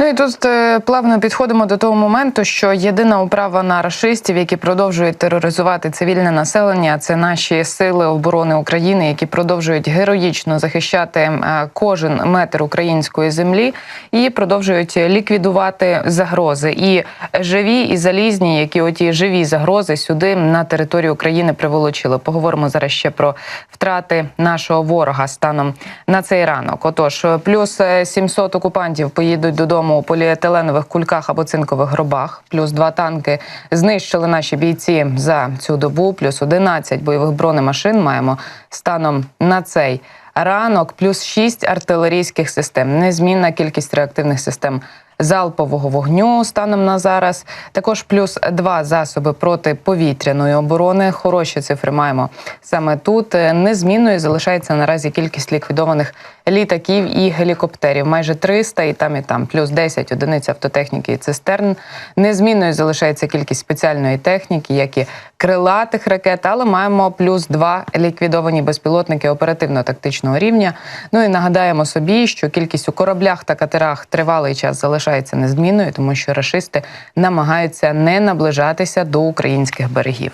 Ну і тут е, плавно підходимо до того моменту, що єдина управа на рашистів, які продовжують тероризувати цивільне населення, це наші сили оборони України, які продовжують героїчно захищати е, кожен метр української землі і продовжують ліквідувати загрози. І живі, і залізні, які оті живі загрози сюди на територію України приволочили. Поговоримо зараз ще про втрати нашого ворога станом на цей ранок. Отож, плюс е, 700 окупантів поїдуть додому у поліетиленових кульках або цинкових гробах. Плюс два танки знищили наші бійці за цю добу. Плюс 11 бойових бронемашин маємо станом на цей ранок. Плюс 6 артилерійських систем. Незмінна кількість реактивних систем залпового вогню станом на зараз. Також плюс два засоби протиповітряної оборони. Хороші цифри маємо саме тут. Е, Незмінною залишається наразі кількість ліквідованих літаків і гелікоптерів. Майже 300 і там, і там, плюс 10 одиниць автотехніки і цистерн. Незмінною залишається кількість спеціальної техніки, як і крилатих ракет, але маємо плюс два ліквідовані безпілотники оперативно-тактичного рівня. Ну і нагадаємо собі, що кількість у кораблях та катерах тривалий час залишається незмінною, тому що рашисти намагаються не наближатися до українських берегів.